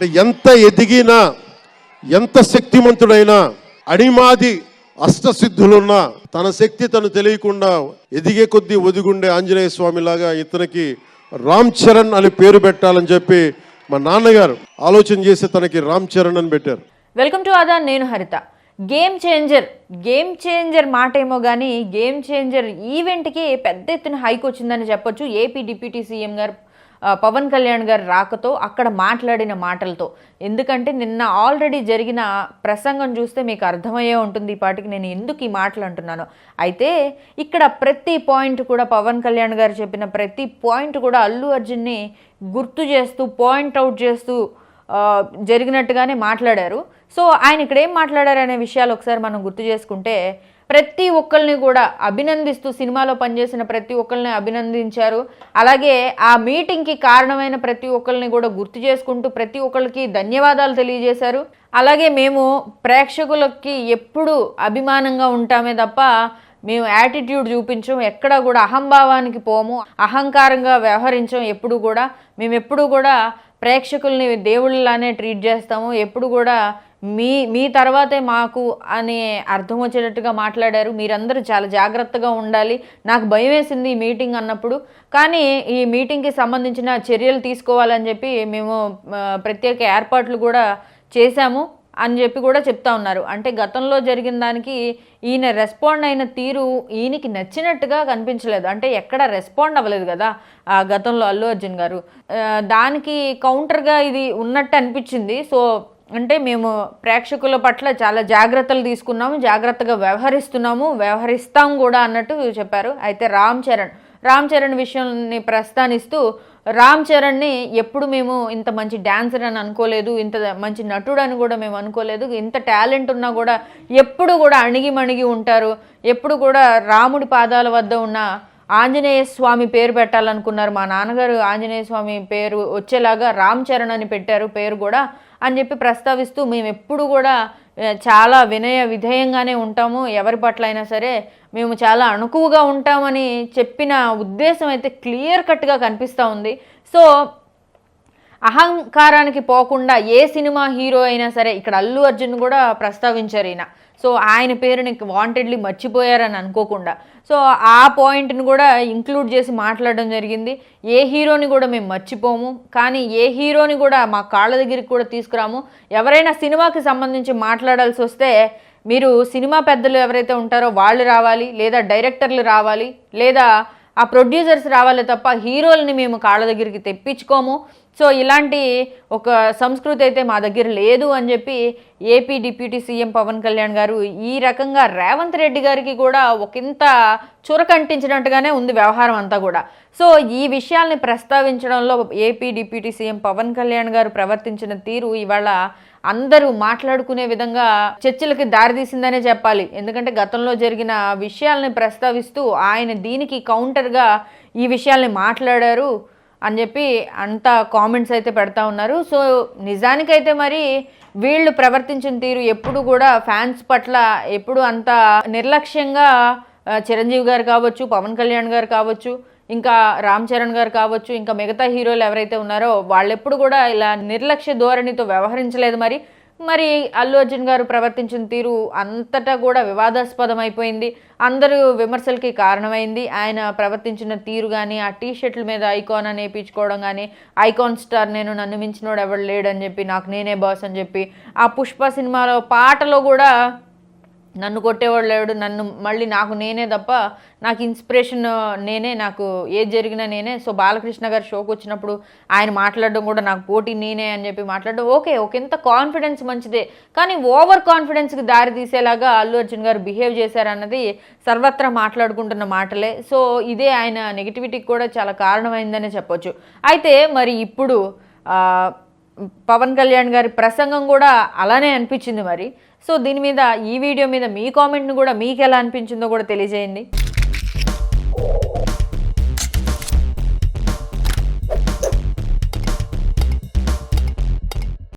అంటే ఎంత ఎదిగినా ఎంత శక్తిమంతుడైనా అడిమాది అష్టసిద్ధులున్నా తన శక్తి తను తెలియకుండా ఎదిగే కొద్దీ ఒదిగుండే ఆంజనేయ స్వామి లాగా ఇతనికి రామ్ చరణ్ అని పేరు పెట్టాలని చెప్పి మా నాన్నగారు ఆలోచన చేసి తనకి రామ్ చరణ్ అని పెట్టారు. వెల్కమ్ టు ఆదా నేను Haritha. Game changer game changer మాట ఏమో కానీ గేమ్ చేంజర్ ఈవెంట్కి పెద్ద ఎత్తున హైక్ వచ్చిందని చెప్పొచ్చు. ఏపీ డిప్యూటీ సీఎం గారు పవన్ కళ్యాణ్ గారు రాకతో అక్కడ మాట్లాడిన మాటలతో. ఎందుకంటే నిన్న ఆల్రెడీ జరిగిన ప్రసంగం చూస్తే మీకు అర్థమయ్యే ఉంటుంది ఈ పాటికి నేను ఎందుకు ఈ మాటలు అంటున్నాను. అయితే ఇక్కడ ప్రతి పాయింట్ కూడా పవన్ కళ్యాణ్ గారు చెప్పిన ప్రతి పాయింట్ కూడా అల్లు అర్జున్ని గుర్తు చేస్తూ పాయింట్ అవుట్ చేస్తూ జరిగినట్టుగానే మాట్లాడారు. సో ఆయన ఇక్కడ ఏం మాట్లాడారు అనే విషయాలు ఒకసారి మనం గుర్తు చేసుకుంటే ప్రతి ఒక్కరిని కూడా అభినందిస్తూ సినిమాలో పనిచేసిన ప్రతి ఒక్కరిని అభినందించారు. అలాగే ఆ మీటింగ్కి కారణమైన ప్రతి ఒక్కరిని కూడా గుర్తు చేసుకుంటూ ప్రతి ఒక్కరికి ధన్యవాదాలు తెలియజేశారు. అలాగే మేము ప్రేక్షకులకి ఎప్పుడు అభిమానంగా ఉంటామే తప్ప మేము యాటిట్యూడ్ చూపించం ఎక్కడ కూడా అహంభావానికి పోము అహంకారంగా వ్యవహరించం ఎప్పుడు కూడా. మేము ఎప్పుడు కూడా ప్రేక్షకుల్ని దేవుళ్ళలానే ట్రీట్ చేస్తాము ఎప్పుడు కూడా మీ మీ తర్వాతే మాకు అనే అర్థం వచ్చేటట్టుగా మాట్లాడారు. మీరందరూ చాలా జాగ్రత్తగా ఉండాలి. నాకు భయం వేసింది ఈ మీటింగ్ అన్నప్పుడు. కానీ ఈ మీటింగ్కి సంబంధించిన చర్యలు తీసుకోవాలని చెప్పి మేము ప్రత్యేక ఏర్పాట్లు కూడా చేశాము అని చెప్పి కూడా చెప్తా ఉన్నారు. అంటే గతంలో జరిగిన దానికి ఈయన రెస్పాండ్ అయిన తీరు ఈయనకి నచ్చినట్టుగా కనిపించలేదు. అంటే ఎక్కడ రెస్పాండ్ అవ్వలేదు కదా ఆ గతంలో అల్లు అర్జున్ గారు. దానికి కౌంటర్గా ఇది ఉన్నట్టు అనిపించింది. సో అంటే మేము ప్రేక్షకుల పట్ల చాలా జాగ్రత్తలు తీసుకున్నాము జాగ్రత్తగా వ్యవహరిస్తున్నాము వ్యవహరిస్తాం కూడా అన్నట్టు చెప్పారు. అయితే రామ్ చరణ్ రామ్ చరణ్ విషయాన్ని ప్రస్తానిస్తూ రామ్ చరణ్ని ఎప్పుడు మేము ఇంత మంచి డాన్సర్ అని అనుకోలేదు ఇంత మంచి నటుడు అని కూడా మేము అనుకోలేదు ఇంత టాలెంట్ ఉన్నా కూడా ఎప్పుడు కూడా అణిగి మణిగి ఉంటారు ఎప్పుడు కూడా రాముడి పాదాల వద్ద ఉన్న ఆంజనేయ స్వామి పేరు పెట్టాలనుకున్నారు. మా నాన్నగారు ఆంజనేయ స్వామి పేరు వచ్చేలాగా రామ్ చరణ్ అని పెట్టారు పేరు కూడా అని చెప్పి ప్రస్తావిస్తూ మేము ఎప్పుడు కూడా చాలా వినయ విధేయంగానే ఉంటాము. ఎవరి పట్ల అయినా సరే మేము చాలా అణుకువగా ఉంటామని చెప్పిన ఉద్దేశం అయితే క్లియర్ కట్గా కనిపిస్తూ ఉంది. సో అహంకారానికి పోకుండా ఏ సినిమా హీరో అయినా సరే ఇక్కడ అల్లు అర్జున్ కూడా ప్రస్తావించారు ఈయన. సో ఆయన పేరుని వాంటెడ్లీ మర్చిపోయారని అనుకోకుండా. సో ఆ పాయింట్ని కూడా ఇంక్లూడ్ చేసి మాట్లాడడం జరిగింది. ఏ హీరోని కూడా మేము మర్చిపోము. కానీ ఏ హీరోని కూడా మా కాళ్ళ దగ్గరికి కూడా తీసుకురాము. ఎవరైనా సినిమాకి సంబంధించి మాట్లాడాల్సి వస్తే మీరు సినిమా పెద్దలు ఎవరైతే ఉంటారో వాళ్ళు రావాలి లేదా డైరెక్టర్లు రావాలి లేదా ఆ ప్రొడ్యూసర్స్ రావాలి తప్ప హీరోలని మేము కాళ్ళ దగ్గరికి తెప్పించుకోము. సో ఇలాంటి ఒక సంస్కృతి అయితే మా దగ్గర లేదు అని చెప్పి AP deputy CM Pawan Kalyan garu ఈ రకంగా రేవంత్ రెడ్డి గారికి కూడా ఒకంత చురకంటించినట్టుగానే ఉంది వ్యవహారం అంతా కూడా. సో ఈ విషయాల్ని ప్రస్తావించడంలో AP deputy CM Pawan Kalyan garu ప్రవర్తించిన తీరు ఇవాళ అందరూ మాట్లాడుకునే విధంగా చర్చలకి దారితీసిందనే చెప్పాలి. ఎందుకంటే గతంలో జరిగిన విషయాల్ని ప్రస్తావిస్తూ ఆయన దీనికి కౌంటర్గా ఈ విషయాల్ని మాట్లాడారు అని చెప్పి అంత కామెంట్స్ అయితే పెడతా ఉన్నారు. సో నిజానికైతే మరి వీళ్ళు ప్రవర్తించిన తీరు ఎప్పుడు కూడా ఫ్యాన్స్ పట్ల ఎప్పుడు అంత నిర్లక్ష్యంగా చిరంజీవి గారు కావచ్చు పవన్ కళ్యాణ్ గారు కావచ్చు ఇంకా రామ్ చరణ్ గారు కావచ్చు ఇంకా మిగతా హీరోలు ఎవరైతే ఉన్నారో వాళ్ళెప్పుడు కూడా ఇలా నిర్లక్ష్య ధోరణితో వ్యవహరించలేదు మరి. మరి అల్లు అర్జున్ గారు ప్రవర్తించిన తీరు అంతటా కూడా వివాదాస్పదం అయిపోయింది అందరూ విమర్శలకి కారణమైంది. ఆయన ప్రవర్తించిన తీరు కానీ ఆ టీ షర్ట్ల మీద ఐకాన్ అని వేయించుకోవడం కానీ ఐకాన్ స్టార్ నేను నన్ను మించినోడు ఎవడు లేడని చెప్పి నాకు నేనే బాస్ అని చెప్పి ఆ పుష్ప సినిమాలో పాటలో కూడా నన్ను కొట్టేవాడు లేడు నన్ను మళ్ళీ నాకు నేనే తప్ప నాకు ఇన్స్పిరేషన్ నేనే నాకు ఏది జరిగినా నేనే. సో బాలకృష్ణ గారు షోకి వచ్చినప్పుడు ఆయన మాట్లాడడం కూడా నాకు పోటీ నేనే అని చెప్పి మాట్లాడడం. ఓకే ఒకంత కాన్ఫిడెన్స్ మంచిదే. కానీ ఓవర్ కాన్ఫిడెన్స్కి దారి తీసేలాగా అల్లు అర్జున్ గారు బిహేవ్ చేశారన్నది సర్వత్రా మాట్లాడుకుంటున్న మాటలే. సో ఇదే ఆయన నెగిటివిటీకి కూడా చాలా కారణమైందనే చెప్పొచ్చు. అయితే మరి ఇప్పుడు పవన్ కళ్యాణ్ గారి ప్రసంగం కూడా అలానే అనిపించింది మరి. సో దీని మీద ఈ వీడియో మీద మీ కామెంట్ను కూడా మీకు ఎలా అనిపించిందో కూడా తెలియజేయండి.